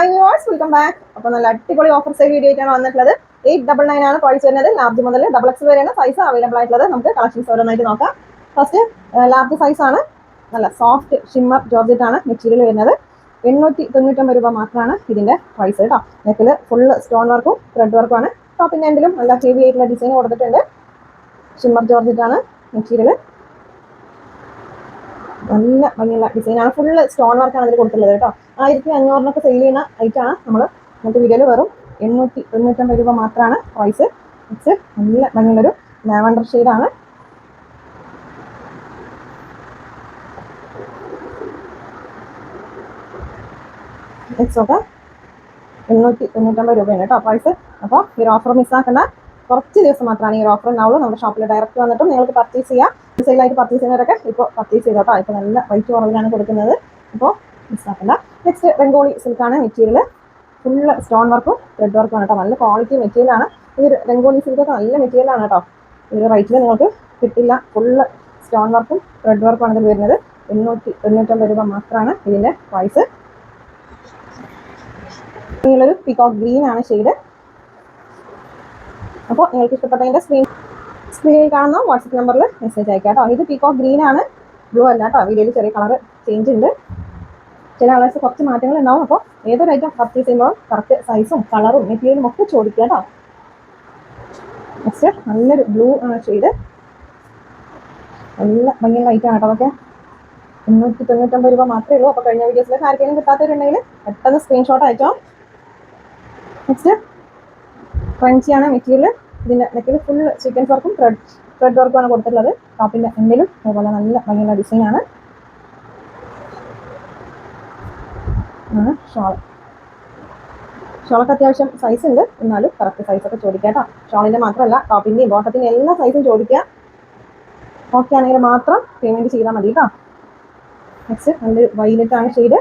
Hi viewers welcome back അപ്പോൾ നല്ല അടിപൊളി ഓഫർ സെയിൽ വീഡിയോ ആയിട്ടാണ് വന്നിട്ടുള്ളത്. എയ്റ്റ് ഡബിൾ നയൻ ആണ് പ്രൈസ് വരുന്നത്. ലാർജ് മുതൽ ഡബിൾ എക്സ് വരെയാണ് സൈസ് അവൈലബിൾ ആയിട്ടുള്ളത്. നമുക്ക് കളക്ഷൻസ് ഓരോന്നായിട്ട് നോക്കാം. ഫസ്റ്റ് ലാർജ് സൈസ് ആണ്. നല്ല സോഫ്റ്റ് ഷിമ്മർ ജോർജറ്റ് ആണ് മെറ്റീരിയൽ വരുന്നത്. എണ്ണൂറ്റി തൊണ്ണൂറ്റൊമ്പത് രൂപ മാത്രമാണ് ഇതിന്റെ പ്രൈസ് കേട്ടോ. നെക്കിൽ ഫുള്ള് സ്റ്റോൺ വർക്കും ത്രെഡ് വർക്കും ആണ്. ടോപ്പിന്റെ എൻഡിലും നല്ല ഹെവി ആയിട്ടുള്ള ഡിസൈൻ കൊടുത്തിട്ടുണ്ട്. ഷിമ്മർ ജോർജറ്റ് ആണ് മെറ്റീരിയൽ നല്ല ഭംഗിയുള്ള ആണ്. ഫുള്ള് സ്റ്റോൺ വർക്കാണ് അതിൽ കൊടുത്തിട്ടുള്ളത് കേട്ടോ. ആയിരത്തി അഞ്ഞൂറിനൊക്കെ സെയിൽ ചെയ്യുന്ന ഐറ്റാണ് നമ്മൾ ഇന്നത്തെ വീഡിയോയിൽ വെറും എണ്ണൂറ്റി തൊണ്ണൂറ്റമ്പത് രൂപ മാത്രമാണ് പ്രൈസ് ഇറ്റ്സ് നല്ല ഭംഗിയുള്ളൊരു ലാവണ്ടർ ഷെയ്ഡാണ് ഒക്കെ എണ്ണൂറ്റി തൊണ്ണൂറ്റമ്പത് രൂപയാണ് കേട്ടോ പ്രൈസ് അപ്പോൾ ഈ ഓഫർ മിസ്സാക്കേണ്ട കുറച്ച് ദിവസം മാത്രമാണ് ഈ ഓഫർ ഉണ്ടാവുള്ളൂ. നമ്മുടെ ഷോപ്പിൽ ഡയറക്റ്റ് വന്നിട്ടും നിങ്ങൾക്ക് പർച്ചേസ് ചെയ്യാം. സെയിലായിട്ട് പർച്ചേസ് ചെയ്യുന്നവരൊക്കെ ഇപ്പോൾ പർച്ചേസ് ചെയ്തോ കേട്ടോ ഇപ്പോൾ നല്ല റേറ്റ് കുറവിലാണ് കൊടുക്കുന്നത്. അപ്പോൾ മിസ്സാക്കണ്ട നെക്സ്റ്റ് ബംഗോളി സിൽക്കാണ് മെറ്റീരിയൽ ഫുള്ള് സ്റ്റോൺ വർക്കും റെഡ് വർക്കും കേട്ടോ നല്ല ക്വാളിറ്റി മെറ്റീരിയലാണ് ഈ ഒരു രംഗോളി സിൽക്കൊക്കെ നല്ല മെറ്റീരിയലാണ് കേട്ടോ ഈ ഒരു റേറ്റിൽ നിങ്ങൾക്ക് കിട്ടില്ല. ഫുള്ള് സ്റ്റോൺ വർക്കും റെഡ് വർക്കും ആണ് ഇതിൽ വരുന്നത്. എണ്ണൂറ്റി തൊണ്ണൂറ്റൊമ്പത് രൂപ മാത്രമാണ് ഇതിന്റെ പ്രൈസ് നിങ്ങളൊരു പിക്കോക്ക് ഗ്രീൻ ആണ് ഷെയ്ഡ് അപ്പോൾ നിങ്ങൾക്ക് ഇഷ്ടപ്പെട്ടതിന്റെ സ്ക്രീൻ സ്ക്രീനിൽ കാണുന്ന വാട്സപ്പ് നമ്പറിൽ മെസ്സേജ് അയക്കാം കേട്ടോ. ഇത് പീക്കോക്ക് ഗ്രീൻ ആണ്. ബ്ലൂ അല്ല കേട്ടോ. വീഡിയോയിൽ ചെറിയ കളർ ചേഞ്ച് ഉണ്ട്. ചില കളേഴ്സ് കുറച്ച് മാറ്റങ്ങൾ ഉണ്ടാവും. അപ്പോൾ ഏതൊരു ഐറ്റം പർച്ചേസ് ചെയ്യുമ്പോൾ കറക്റ്റ് സൈസും കളറും മെറ്റീരിയലും ഒക്കെ ചോദിക്കുക കേട്ടോ. നെക്സ്റ്റ് നല്ലൊരു ബ്ലൂ ഷെയ്ഡ് നല്ല ഭംഗിയുള്ള ഐറ്റം കേട്ടോ അതൊക്കെ. മുന്നൂറ്റി തൊണ്ണൂറ്റൊമ്പത് രൂപ മാത്രമേ ഉള്ളൂ. അപ്പോൾ കഴിഞ്ഞ വീഡിയോസിലേക്ക് ആർക്കെങ്കിലും കിട്ടാത്തവരുണ്ടെങ്കിൽ പെട്ടെന്ന് സ്ക്രീൻഷോട്ട് അയച്ചോ. നെക്സ്റ്റ് ക്രഞ്ചിയാണ് മെറ്റീരിയൽ ഇതിന്റെ നെക്കിൽ ഫുൾ ചിക്കൻ വർക്കും ത്രെഡ് ത്രെഡ് വർക്കുമാണ് കൊടുത്തിട്ടുള്ളത്. ടോപ്പിന്റെ എന്തെങ്കിലും അതുപോലെ നല്ല ഭംഗിയുള്ള ഡിസൈനാണ് ആണ്. ഷോൾ. ഷോളൊക്കെ അത്യാവശ്യം സൈസ് ഉണ്ട്. എന്നാലും കറക്റ്റ് സൈസൊക്കെ ചോദിക്കാം കേട്ടോ ഷോളിന്റെ മാത്രമല്ല ടോപ്പിന്റെയും ബോട്ടത്തിന്റെയും എല്ലാ സൈസും ചോദിക്കുക. ഓക്കെ ആണെങ്കിൽ മാത്രം പേയ്മെന്റ് ചെയ്താൽ മതി കേട്ടോ. നെക്സ്റ്റ് നല്ലൊരു വൈലറ്റ് ആണ് ഷെയ്ഡ്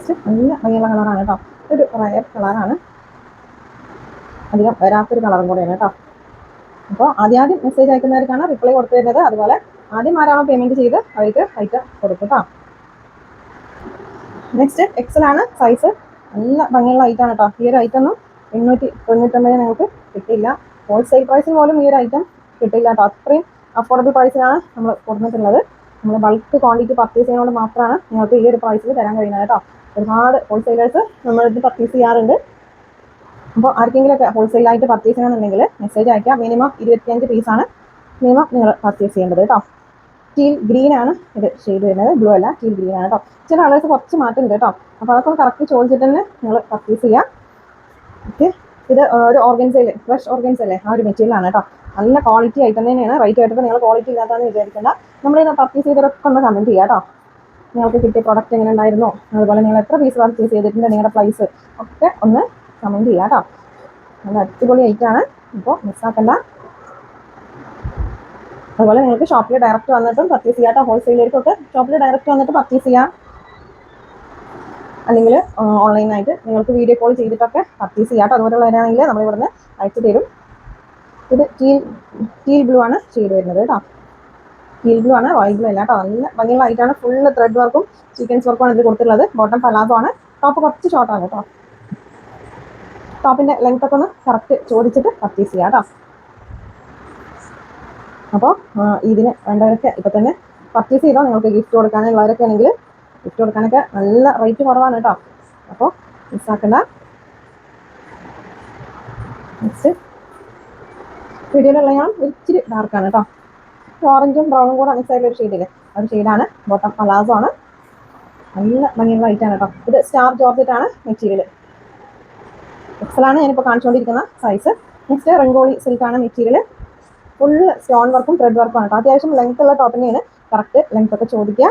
നെക്സ്റ്റ് നല്ല ഭംഗിയുള്ള കളറാണ് കേട്ടോ. ഒരു റയർ കളറാണ് അധികം വരാത്തൊരു കളറും കൂടെയാണ് കേട്ടോ. അപ്പോൾ ആദ്യം ആദ്യം മെസ്സേജ് അയക്കുന്നവർക്കാണ് റിപ്ലൈ കൊടുത്തു തരുന്നത്. അതുപോലെ ആദ്യം ആരാണോ പേയ്മെന്റ് ചെയ്ത് അവർക്ക് ഐറ്റം കൊടുക്കും കേട്ടോ. നെക്സ്റ്റ് എക്സലാണ് സൈസ് നല്ല ഭംഗിയുള്ള ഐറ്റം ആണ് കേട്ടോ. ഈ ഒരു ഐറ്റം ഒന്നും എണ്ണൂറ്റി തൊണ്ണൂറ്റൊമ്പത് നിങ്ങൾക്ക് കിട്ടില്ല ഹോൾസെയിൽ പ്രൈസിന് പോലും ഈ ഒരു ഐറ്റം കിട്ടില്ല കേട്ടോ. അത്രയും അഫോർഡബിൾ പ്രൈസിനാണ് നമ്മൾ കൊടുത്തിട്ടുള്ളത്. നമ്മൾ ബൾക്ക് ക്വാണ്ടിറ്റി പർച്ചേസ് ചെയ്യുന്നതുകൊണ്ട് മാത്രമാണ് നിങ്ങൾക്ക് ഈ ഒരു പ്രൈസിൽ തരാൻ കഴിയുന്നത് കേട്ടോ. ഒരുപാട് ഹോൾസെയിലേഴ്സ് നമ്മളിത് പർച്ചേസ് ചെയ്യാറുണ്ട്. അപ്പോൾ ആർക്കെങ്കിലുമൊക്കെ ഹോൾസെയിലായിട്ട് പർച്ചേസ് ചെയ്യണമെന്നുണ്ടെങ്കിൽ മെസ്സേജ് അയക്കുക മിനിമം ഇരുപത്തിയഞ്ച് പീസാണ് മിനിമം നിങ്ങൾ പർച്ചേസ് ചെയ്യേണ്ടത് കേട്ടോ ടീൽ ഗ്രീൻ ആണ് ഇത് ഷെയ്ഡ് വരുന്നത്. ബ്ലൂ അല്ല ടീൽ ഗ്രീൻ ആണ് കേട്ടോ ചില കളേഴ്സ് കുറച്ച് മാറ്റം ഉണ്ട് കേട്ടോ അപ്പോൾ അതൊക്കെ കറക്റ്റ് ചോദിച്ചിട്ട് തന്നെ നിങ്ങൾ പർച്ചേസ് ചെയ്യുക ഓക്കെ ഇത് ഒരു ഓർഗൻസയിൽ ഫ്രഷ് ഓർഗൻസ് അല്ലേ ആ ഒരു മെറ്റീരിയൽ ആണ് കേട്ടോ നല്ല ക്വാളിറ്റി ആയിട്ട് തന്നെയാണ്. റൈറ്റ് ആയിട്ട് നിങ്ങൾ ക്വാളിറ്റി ഇല്ലാത്തതെന്ന് വിചാരിക്കേണ്ട. നമ്മളിത് പർച്ചേസ് ചെയ്തവരൊക്കെ ഒന്ന് കമന്റ് ചെയ്യാം കേട്ടോ നിങ്ങൾക്ക് കിട്ടിയ പ്രോഡക്റ്റ് എങ്ങനെ ഉണ്ടായിരുന്നു? അതുപോലെ നിങ്ങൾ എത്ര പീസ് പർച്ചേസ് ചെയ്തിട്ടുണ്ട് നിങ്ങളുടെ പ്രൈസ് ഒക്കെ ഒന്ന് കമന്റ് ചെയ്യാം കേട്ടോ നല്ല അടിപൊളി ഐറ്റാണ് ഇപ്പോൾ മിസ്സാക്കണ്ട അതുപോലെ നിങ്ങൾക്ക് ഷോപ്പിൽ ഡയറക്റ്റ് വന്നിട്ടും പർച്ചേസ് ചെയ്യാം കേട്ടോ ഹോൾസെയിലേക്കൊക്കെ ഷോപ്പിൽ ഡയറക്റ്റ് വന്നിട്ട് പർച്ചേസ് ചെയ്യാം. അല്ലെങ്കിൽ ഓൺലൈനായിട്ട് നിങ്ങൾക്ക് വീഡിയോ കോൾ ചെയ്തിട്ടൊക്കെ പർച്ചേസ് ചെയ്യാം കേട്ടോ അതുപോലെയുള്ളവരാണെങ്കിൽ നമ്മൾ ഇവിടുന്ന് അയച്ചു തരും. ഇത് ടീൽ ടീൽ ബ്ലൂ ആണ് ചെയ്ത് വരുന്നത് കേട്ടോ ബ്ലൂ ആണ് റോയൽ കേട്ടോ. നല്ല ഭംഗിയുള്ള ആണ് ഫുള്ള് ത്രെഡ് വർക്കും സീക്വൻസ് വർക്കും ആണ് ഇതിൽ കൊടുത്തിട്ടുള്ളത്. ബോട്ടം പലാസോ ആണ്. ടോപ്പ് കുറച്ച് ഷോർട്ടാണ് കേട്ടോ. ടോപ്പിന്റെ ലെങ്ത് ഒക്കെ ഒന്ന് കറക്റ്റ് ചോദിച്ചിട്ട് പർച്ചേസ് ചെയ്യാം കേട്ടോ. അപ്പോൾ ഇതിന് വേണ്ടവരൊക്കെ ഇപ്പം തന്നെ പർച്ചേസ് ചെയ്തോ നിങ്ങൾക്ക് ഗിഫ്റ്റ് കൊടുക്കാനുള്ളവരൊക്കെ ആണെങ്കിൽ ഗിഫ്റ്റ് കൊടുക്കാനൊക്കെ നല്ല റേറ്റ് കുറവാണ് കേട്ടോ. അപ്പോൾ മിസ്സാക്കണ്ട നെക്സ്റ്റ് വീഡിയോയിലുള്ള ഞാൻ ഇച്ചിരി ഡാർക്കാണ് കേട്ടോ. ഓറഞ്ചും ബ്രൗണും കൂടെ മിക്സ് ആയിട്ടുള്ള ഒരു ഷെയ്ഡില്ലേ ഒരു ഷെയ്ഡാണ് ബോട്ടം പലാസോ ആണ്. നല്ല ഭംഗിയുള്ള ആണ് കേട്ടോ. ഇത് സ്റ്റാർ ജോർജറ്റ് ആണ് മെറ്റീരിയൽ എക്സലാണ് ഞാനിപ്പോൾ കാണിച്ചുകൊണ്ടിരിക്കുന്ന സൈസ് നെക്സ്റ്റ് റംഗോളി സിൽക്കാണ് മെറ്റീരിയൽ ഫുൾ സ്റ്റോൺ വർക്കും ത്രെഡ് വർക്കും ആണ് കേട്ടോ. അത്യാവശ്യം ലെങ്ത് ഉള്ള ടോപ്പ് തന്നെയാണ്. കറക്റ്റ് ലെങ്ത് ഒക്കെ ചോദിക്കുക.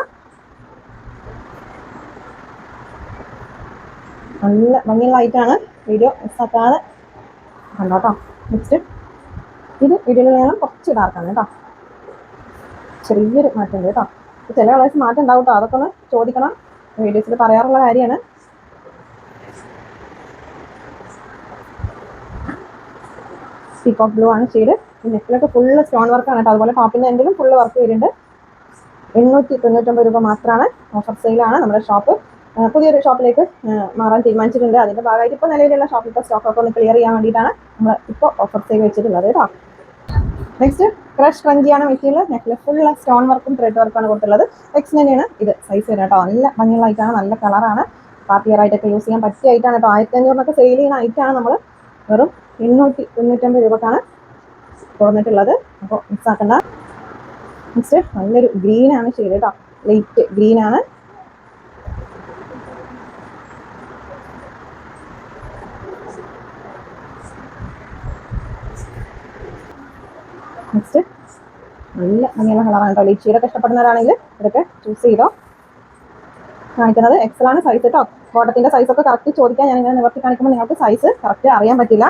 നല്ല ഭംഗിയുള്ള ലൈറ്റാണ് വീഡിയോ മിസ്സാക്കാതെ കണ്ടോ കേട്ടോ നെക്സ്റ്റ് ഇത് വീഡിയോയിൽ വേണം കുറച്ച് ഡാർക്കാണ് കേട്ടോ. ചെറിയൊരു മാറ്റം ഉണ്ട് കേട്ടോ. ചില കളേഴ്സ് മാറ്റം ഉണ്ടാവും കേട്ടോ അതൊക്കെ ഒന്ന് ചോദിക്കണം. വീഡിയോസിൽ പറയാറുള്ള കാര്യമാണ്. പീകോക്ക് ബ്ലൂ ആണ് ഷെയ്ഡ് നെക്കിലൊക്കെ ഫുള്ള് സ്റ്റോൺ വർക്കാണ് കേട്ടോ അതുപോലെ ടോപ്പിന്റെ എന്തെങ്കിലും ഫുള്ള് വർക്ക് വരുന്നുണ്ട്. എണ്ണൂറ്റി തൊണ്ണൂറ്റൊമ്പത് രൂപ മാത്രമാണ് ഓഫർ സെയിലാണ് നമ്മുടെ ഷോപ്പ് പുതിയൊരു ഷോപ്പിലേക്ക് മാറാൻ തീരുമാനിച്ചിട്ടുണ്ട്. അതിന്റെ ഭാഗമായിട്ട് ഇപ്പോൾ നിലവിലുള്ള ഷോപ്പിലത്തെ സ്റ്റോക്കൊക്കെ ഒന്ന് ക്ലിയർ ചെയ്യാൻ വേണ്ടിയിട്ടാണ് നമ്മൾ ഇപ്പോൾ ഓഫർ സെയിൽ വെച്ചിട്ടുള്ളത് കേട്ടോ നെക്സ്റ്റ് ക്രഷ് ക്രഞ്ചിയാണ് മെറ്റീരിയൽ നെക്കിൽ ഫുൾ സ്റ്റോൺ വർക്കും ത്രെഡ് വർക്കാണ് കൊടുത്തുള്ളത് നെക്സ്റ്റ് തന്നെയാണ് ഇത് സൈസ് വരാം കേട്ടോ. നല്ല ഭംഗിയുള്ള നല്ല കളറാണ് പാർട്ടി ആയിട്ടൊക്കെ യൂസ് ചെയ്യാൻ പറ്റിയ ഐറ്റാണ് കേട്ടോ. ആയിരത്തി അഞ്ഞൂറിനൊക്കെ സെയിൽ ചെയ്യുന്ന ഐറ്റാണ് നമ്മൾ വെറും എണ്ണൂറ്റി തൊണ്ണൂറ്റമ്പത് രൂപക്കാണ് തുറന്നിട്ടുള്ളത് അപ്പോൾ മിക്സ് ആക്കണ്ട. നെക്സ്റ്റ് നല്ലൊരു ഗ്രീനാണ് ഷെയ്ഡ് കേട്ടോ. ലൈറ്റ് ഗ്രീൻ നെക്സ്റ്റ് നല്ല ഭംഗിയുള്ള കളറാണ് കേട്ടോ. ഷെയ്ഡൊക്കെ ഇഷ്ടപ്പെടുന്നവരാണെങ്കിൽ ഇതൊക്കെ ചൂസ് ചെയ്തോ. കാണിക്കുന്നത് എക്സലാണ് സൈസ് കേട്ടോ സൈസ് ഒക്കെ കറക്റ്റ് ചോദിക്കാൻ ഞാൻ ഇങ്ങനെ നിവർത്തി കാണിക്കുമ്പോൾ നിങ്ങൾക്ക് സൈസ് കറക്റ്റ് അറിയാൻ പറ്റില്ല.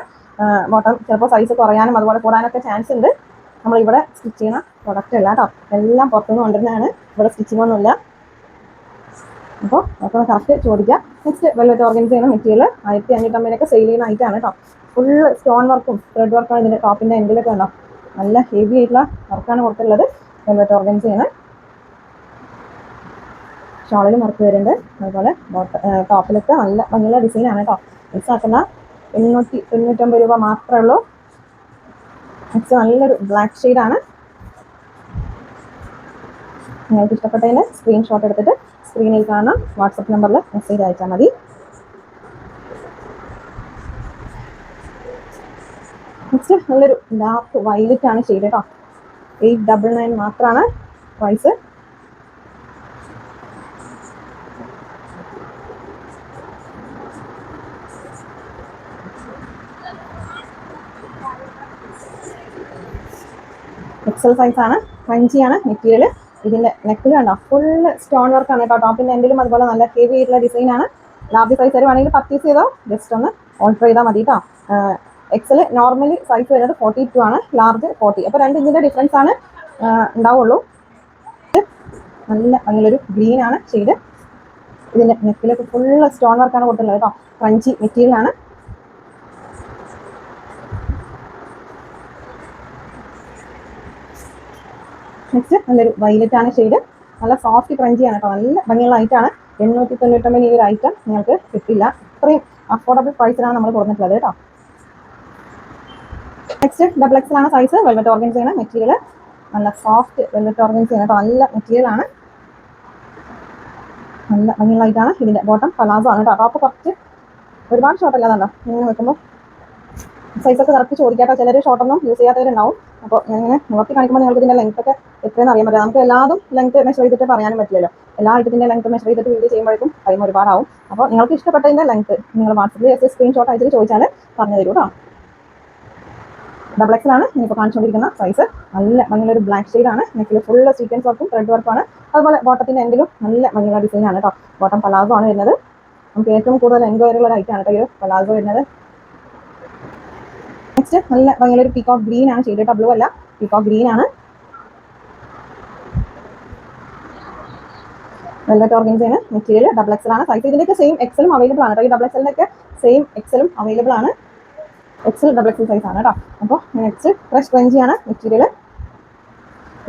ബോട്ടം ചിലപ്പോൾ സൈസ് കുറയാനും അതുപോലെ കൂടാനൊക്കെ ചാൻസ് ഉണ്ട്. നമ്മൾ ഇവിടെ സ്റ്റിച്ച് ചെയ്യുന്ന പ്രൊഡക്റ്റ് അല്ല കേട്ടോ. എല്ലാം പുറത്തുനിന്ന് കൊണ്ടുവരുന്നതാണ്. ഇവിടെ സ്റ്റിച്ചിങ് ഒന്നുമില്ല. അപ്പോൾ അതൊക്കെ കറക്റ്റ് ചോദിക്കാം. നെക്സ്റ്റ് വെൽവെറ്റ് ഓർഗൻസ് ചെയ്യുന്ന മെറ്റീരിയൽ ആയിരത്തി അഞ്ഞൂറ്റമ്പതിനൊക്കെ സെയിൽ ചെയ്യുന്ന ഐറ്റാണ് കേട്ടോ. ഫുൾ സ്റ്റോൺ വർക്കും ത്രെഡ് വർക്കും ഇതിന്റെ ടോപ്പിന്റെ എൻഡിലൊക്കെ ഉണ്ടോ? നല്ല ഹെവി ആയിട്ടുള്ള വർക്കാണ് കൊടുത്തുള്ളത് വെൽവെറ്റ് ഓർഗൻസ് ചെയ്യുന്നത് ഷോളിലും വർക്ക് വരുന്നുണ്ട്. അതുപോലെ ടോപ്പിലൊക്കെ നല്ല ഭംഗിയുള്ള ഡിസൈനാണ് കേട്ടോ മിക്സാക്കുന്ന എണ്ണൂറ്റി തൊണ്ണൂറ്റൊമ്പത് രൂപ മാത്രമേ ഉള്ളൂ. നെക്സ്റ്റ് നല്ലൊരു ബ്ലാക്ക് ഷെയ്ഡാണ് നിങ്ങൾക്ക് ഇഷ്ടപ്പെട്ടതിന് സ്ക്രീൻഷോട്ട് എടുത്തിട്ട് സ്ക്രീനിൽ കാണാം വാട്സപ്പ് നമ്പറിൽ മെസ്സേജ് അയച്ചാൽ മതി. നെക്സ്റ്റ് നല്ലൊരു ഡാർക്ക് വൈലറ്റ് ആണ് ഷെയ്ഡ് കേട്ടോ എയ്റ്റ് ഡബിൾ നയൻ മാത്രമാണ് പ്രൈസ് എക്സൽ സൈസ് ആണ്. ക്രഞ്ചിയാണ് മെറ്റീരിയൽ ഇതിന്റെ നെക്കിൽ കണ്ടോ? ഫുള്ള് സ്റ്റോൺ വർക്ക് ആണ് കേട്ടോ. ടോപ്പിന്റെ എൻഡിലും അതുപോലെ നല്ല ഹെവി ആയിട്ടുള്ള ഡിസൈൻ ആണ്. ലാർജ് സൈസ് വരുവാണെങ്കിൽ പർച്ചേസ് ചെയ്തോ? ജസ്റ്റ് ഒന്ന് ഓർഡർ ചെയ്താൽ മതി കേട്ടോ എക്സൽ നോർമലി സൈസ് വരുന്നത് ഫോർട്ടി ടു ആണ്. ലാർജ് ഫോർട്ടി അപ്പോൾ രണ്ട് ഇഞ്ചിന്റെ ഡിഫറൻസ് ആണ് ഉണ്ടാവുള്ളൂ. നല്ല ഭംഗിയുള്ളൊരു ഗ്രീൻ ആണ് ഷെയ്ഡ് ഇതിന്റെ നെക്കിലൊക്കെ ഫുള്ള് സ്റ്റോൺ വർക്കാണ് കൊടുത്തിട്ടുള്ളത് കേട്ടോ. ക്രഞ്ചി മെറ്റീരിയൽ ആണ്. നെക്സ്റ്റ് നല്ലൊരു വൈലറ്റ് ആണ് ഷെയ്ഡ് നല്ല സോഫ്റ്റ് ക്രഞ്ചി ആണ് കേട്ടോ. നല്ല ഭംഗിയുള്ള ഐറ്റാണ് എണ്ണൂറ്റി തൊണ്ണൂറ്റൊമ്പത് ഈ ഒരു ഐറ്റം നിങ്ങൾക്ക് കിട്ടില്ല. അത്രയും അഫോർഡബിൾ പ്രൈസിലാണ് നമ്മൾ കൊടുത്തിട്ടുള്ളത് കേട്ടോ. നെക്സ്റ്റ് ഡബിൾ എക്സൽ ആണ് സൈസ് വെൽവെറ്റ് ഓർഗൻസ് ചെയ്യണം മെറ്റീരിയൽ നല്ല സോഫ്റ്റ് വെൽവെറ്റ് ഓർഗൻസ് കേട്ടോ നല്ല മെറ്റീരിയൽ ആണ്. നല്ല ഭംഗിയുള്ള ലൈറ്റാണ് ഇതിന്റെ ബോട്ടം പലാസോ ആണ് കേട്ടോ. ടോപ്പ് കുറച്ച് ഒരുപാട് ഷോർട്ട് അല്ലാതുണ്ടോ ഇങ്ങനെ വെക്കുമ്പോൾ സൈസൊക്കെ കറക്റ്റ് ചോദിക്കാട്ടോ ചിലർ ഷോർട്ടൊന്നും യൂസ് ചെയ്യാത്തവരുണ്ടാവും. അപ്പോൾ ഞാനിങ്ങനെ നോക്കി കാണിക്കുമ്പോൾ നിങ്ങൾക്ക് ഇതിന്റെ ലെങ്ത് ഒക്കെ എത്രയെന്ന് അറിയാൻ പറ്റില്ല. നമുക്ക് എല്ലാതും ലെങ്ത് മെഷർ ചെയ്തിട്ട് പറയാനും പറ്റില്ലല്ലോ. എല്ലാ ഐറ്റത്തിന്റെ ലെങ്ത് മെഷർ ചെയ്തിട്ട് വീഡിയോ ചെയ്യുമ്പോഴേക്കും ടൈം ഒരുപാടാവും. അപ്പോൾ നിങ്ങൾക്ക് ഇഷ്ടപ്പെട്ടതിന്റെ ലെങ്ത് നിങ്ങൾ വാട്സപ്പിൽ ജസ്റ്റ് സ്ക്രീൻഷോട്ട് അയച്ചിട്ട് ചോദിച്ചാൽ പറഞ്ഞു തരൂ ഡബിൾ എക്സൽ ആണ് ഞാനിപ്പോൾ കാണിച്ചുകൊണ്ടിരിക്കുന്ന സൈസ് നല്ല ഭംഗിയുള്ള ബ്ലാക്ക് ആണ്. നെക്കിൽ ഫുൾ സീക്വൻസ് വർക്കും ത്രെഡ് വർക്കാണ് അതുപോലെ ബോട്ടത്തിന്റെ എൻഡിലും നല്ല ഭംഗിയുള്ള ഡിസൈൻ ആണ് കേട്ടോ ബോട്ടം പലാസോ ആണ് വരുന്നത്. നമുക്ക് ഏറ്റവും കൂടുതൽ എൻക്വയറി ഉള്ള ഒരു ഐറ്റാണ് കേട്ടോ ഈ പലാസോ വരുന്നത്. നെക്സ്റ്റ് നല്ല ഭംഗിയുള്ള ഒരു പീക്കോക്ക് ഗ്രീൻ ആണ്. ചെയ്തിട്ട് ബ്ലൂ അല്ല പീക്കോക്ക് ഗ്രീൻ ആണ്. വെൽവെറ്റ് ഓർഗൻസ് ആണ് മെറ്റീരിയൽ ഡബിൾ എക്സൽ ആണ് സൈസ് ഇതിന്റെയൊക്കെ സെയിം എക്സലും അവൈലബിൾ ആണ് കേട്ടോ ഈ ഡബിൾ എക്സലിന്റെ ഒക്കെ സെയിം എക്സലും അവൈലബിൾ ആണ്. എക്സൽ ഡബിൾ എക്സൽ സൈസ് ആണ് കേട്ടോ അപ്പോൾ നെക്സ്റ്റ് ഫ്രഷ് ക്രഞ്ചി ആണ് മെറ്റീരിയൽ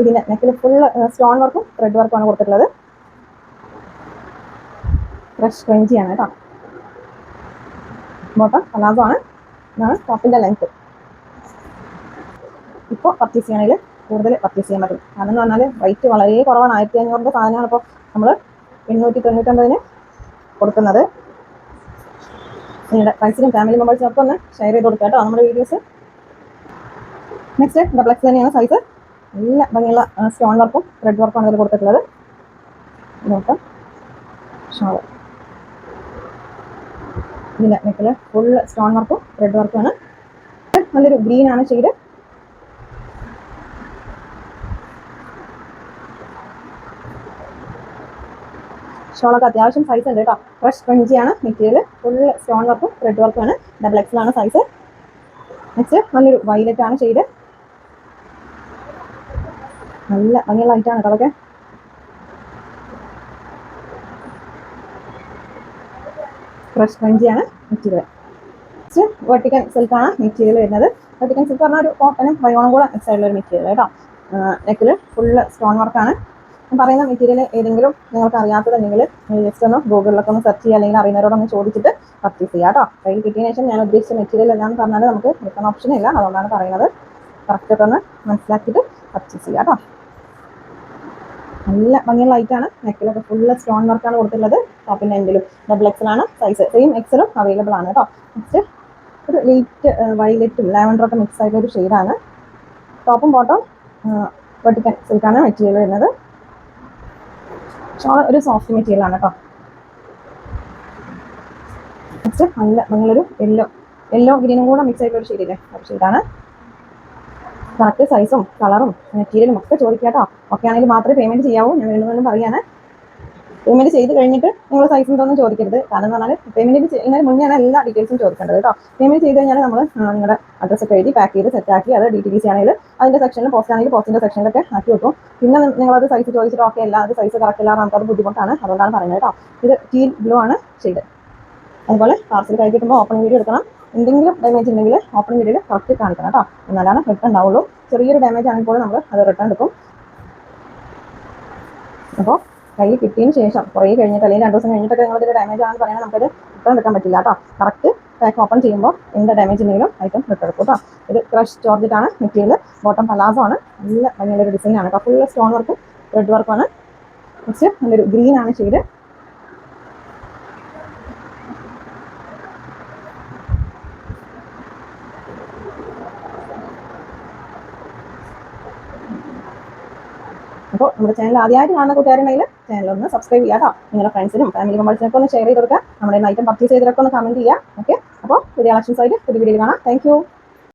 ഇതിന്റെ നെക്കിൽ ഫുൾ സ്റ്റോൺ വർക്കും ത്രെഡ് വർക്കും ആണ് കൊടുത്തിട്ടുള്ളത്. ഫ്രഷ് ക്രഞ്ചി ആണ് കേട്ടോ ബോട്ടം പലാസോ ആണ്. ഇതാണ് ടോപ്പിന്റെ ലെങ്ത് ഇപ്പോൾ പർച്ചേസ് ചെയ്യണമെങ്കിൽ കൂടുതൽ പർച്ചേസ് ചെയ്യാൻ പറ്റും. കാരണം എന്ന് പറഞ്ഞാൽ റേറ്റ് വളരെ കുറവാണ്. ആയിരത്തി അഞ്ഞൂറിന്റെ സാധനമാണ് ഇപ്പോൾ നമ്മൾ എണ്ണൂറ്റി തൊണ്ണൂറ്റൊമ്പതിന് കൊടുക്കുന്നത്. നിങ്ങളുടെ ഫ്രണ്ട്സിനും ഫാമിലി മെമ്പേഴ്സിനൊക്കെ ഒന്ന് ഷെയർ ചെയ്ത് കൊടുക്കുക കേട്ടോ നമ്മുടെ വീഡിയോസ് നെക്സ്റ്റ് ഡബിൾ എക്സ് തന്നെയാണ് സൈസ് നല്ല ഭംഗിയുള്ള സ്റ്റോൺ വർക്കും റെഡ് വർക്കും ആണ് ഇതിൽ കൊടുത്തിട്ടുള്ളത്. നോക്കാം. ഷോൾ ഇതിന്റെ നെക്കിൽ ഫുൾ സ്റ്റോൺ വർക്കും റെഡ് വർക്കും ആണ്. നല്ലൊരു ഗ്രീൻ ആണ് ഷെയ്ഡ് ഷോളൊക്കെ അത്യാവശ്യം സൈസ് ഉണ്ട് കേട്ടോ. ഫ്രഷ് ക്രഞ്ചിയാണ് മെറ്റീരിയൽ ഫുൾ സ്റ്റോൺ വർക്കും റെഡ് വർക്കും ആണ് ഡബിൾ എക്സലാണ് സൈസ് നെക്സ്റ്റ് നല്ലൊരു വൈലറ്റ് ആണ് ഷെയ്ഡ് നല്ല ഭംഗിയുള്ള ആണ് കേട്ടോ അതൊക്കെ. ഫ്രഷ് ക്രഞ്ചിയാണ് മെറ്റീരിയൽ നെക്സ്റ്റ് വെർട്ടിക്കൽ സിൽക്കാണ് മെറ്റീരിയൽ വരുന്നത്. വെട്ടിക്കൻ സിൽക്ക് പറഞ്ഞാൽ ഒരു കോട്ടനും വയോണും കൂടെ സൈഡിലൊരു മെറ്റീരിയൽ കേട്ടോ. നെക്കിൽ ഫുള്ള് സ്റ്റോൺ വർക്കാണ് പറയുന്ന മെറ്റീരിയൽ ഏതെങ്കിലും നിങ്ങൾക്ക് അറിയാത്തതുണ്ടെങ്കിൽ ജസ്റ്റ് ഒന്ന് ഗൂഗിളിലൊക്കെ ഒന്ന് സെർച്ച് ചെയ്യുക അല്ലെങ്കിൽ അറിയുന്നവരോടൊന്ന് ചോദിച്ചിട്ട് പർച്ചേസ് ചെയ്യുക കേട്ടോ. കയ്യിൽ കിട്ടിയതിന് ശേഷം ഞാൻ ഉദ്ദേശിച്ച മെറ്റീരിയൽ എന്താണെന്ന് പറഞ്ഞാൽ നമുക്ക് റിട്ടേൺ ഓപ്ഷൻ ഇല്ല. അതുകൊണ്ടാണ് പറയുന്നത്. കറക്റ്റ് ഒന്ന് മനസ്സിലാക്കിയിട്ട് പർച്ചേസ് ചെയ്യുക കേട്ടോ. നല്ല ഭംഗിയുള്ള ലൈറ്റാണ് നെക്കിലൊക്കെ ഫുള്ള് സ്റ്റോൺ വർക്കാണ് കൊടുത്തിട്ടുള്ളത്. ടോപ്പിന്റെ എൻഡിലും ഡബിൾ എക്സലാണ് സൈസ് സെയിം എക്സലും അവൈലബിൾ ആണ് കേട്ടോ. നെക്സ്റ്റ് ഒരു ലൈറ്റ് വൈലറ്റും ലാവൻഡറൊക്കെ മിക്സ് ആയിട്ടുള്ള ഒരു ഷെയ്ഡാണ് ടോപ്പും ബോട്ടം വെട്ടിക്കൻ സിൽക്കാണ് മെറ്റീരിയൽ വരുന്നത്. ഷോൾ ഒരു സോഫ്റ്റ് മെറ്റീരിയൽ ആണ് കേട്ടോ നല്ല നിങ്ങളൊരു യെല്ലോ യെല്ലോ ഗ്രീനും കൂടെ മിക്സ് ആയിട്ടുള്ള ഒരു ഷെയ്ഡില്ലേ ഒരു ഷെയ്ഡാണ് കറക്റ്റ് സൈസും കളറും മെറ്റീരിയലും ഒക്കെ ചോദിക്കാം കേട്ടോ ഒക്കെ ആണെങ്കിൽ മാത്രമേ പേയ്മെന്റ് ചെയ്യാവൂ. ഞാൻ വീണ്ടും വീണ്ടും പറയാണ്. പേയ്മെന്റ് ചെയ്ത് കഴിഞ്ഞിട്ട് നിങ്ങൾ സൈസ് ഉണ്ടോന്ന് ചോദിക്കരുത്. കാരണം എന്ന് പറഞ്ഞാൽ പേയ്മെന്റ് ചെയ്യുന്നതിന് മുന്നെയാണ് എല്ലാ ഡീറ്റെയിൽസും ചോദിക്കേണ്ടത് കേട്ടോ. പേയ്മെന്റ് ചെയ്ത് കഴിഞ്ഞാൽ നമ്മൾ നിങ്ങളുടെ അഡ്രസ്സ് ഒക്കെ എഴുതി പാക്ക് ചെയ്ത് സെറ്റ് ആക്കി അത് ഡി ടി സി ആണെങ്കിൽ അതിന്റെ സെക്ഷനിൽ പോസ്റ്റ് ആണെങ്കിൽ പോസ്റ്റിന്റെ സെക്ഷനിലൊക്കെ ആക്കി വെക്കും. പിന്നെ നിങ്ങളത് സൈസ് ചോദിച്ചിട്ട് ഓക്കെ അല്ല അത് സൈസ് കറക്റ്റ് അല്ല നമുക്കത് ബുദ്ധിമുട്ടാണ്. അതുകൊണ്ടാണ് പറയുന്നത് കേട്ടോ. ഇത് ടീൽ ബ്ലൂ ആണ് ചെയ്ത് അതുപോലെ പാർസൽ കൈ കിട്ടുമ്പോൾ വീഡിയോ എടുക്കണം. എന്തെങ്കിലും ഡാമേജ് ഉണ്ടെങ്കിൽ ഓപ്പൺ വീഡിയോയിൽ കറക്റ്റ് കാണിക്കണം കേട്ടോ. എന്നാലാണ് റിട്ടേൺ ഉണ്ടാവുള്ളൂ. ചെറിയൊരു ഡാമേജ് ആണെങ്കിൽ പോലും നമ്മൾ അത് റിട്ടേൺ എടുക്കും. അപ്പോൾ കൈ കിട്ടിയതിന് ശേഷം കുറേ കഴിഞ്ഞിട്ട് അല്ലെങ്കിൽ രണ്ട് ദിവസം കഴിഞ്ഞിട്ടൊക്കെ നിങ്ങളിതൊരു ഡാമേജ് ആണെന്ന് പറയുന്നത് നമുക്കത് റിട്ടേൺ എടുക്കാൻ പറ്റില്ല കേട്ടോ. കറക്റ്റ് പാക്ക് ഓപ്പൺ ചെയ്യുമ്പോൾ എന്ത് ഡാമേജ് ഉണ്ടെങ്കിലും ഐറ്റം റിട്ടെടുക്കും കേട്ടോ. ഇത് ക്രഷ് ജോർജറ്റ് ആണ് മെറ്റീരിയൽ ബോട്ടം പലാസോ ആണ്. നല്ല ഭംഗിയുള്ള ഒരു ഡിസൈൻ ആണ് കേട്ടോ. ഫുൾ സ്റ്റോൺ വർക്കും റെഡ് വർക്കുമാണ് ആണ്. നല്ലൊരു ഗ്രീൻ ആണ് അപ്പോൾ നമ്മുടെ ചാനൽ ആദ്യമായിട്ട് കാണുന്ന കൂട്ടുകാരുണ്ടെങ്കിൽ ചാനൽ ഒന്ന് സബ്സ്ക്രൈബ് ചെയ്യാം കേട്ടോ നിങ്ങളുടെ ഫ്രണ്ട്സിനും ഫാമിലി മെമ്പേഴ്സിനൊക്കെ ഒന്ന് ഷെയർ ചെയ്ത് കൊടുക്കുക. നമ്മുടെ ഐറ്റം പർച്ചേസ് ചെയ്തവരൊക്കെ ഒന്ന് കമന്റ് ചെയ്യുക. ഓക്കെ അപ്പോൾ പുതിയ കളക്ഷൻസ് ആയിട്ട് പുതിയ വീഡിയോ കാണാം. താങ്ക്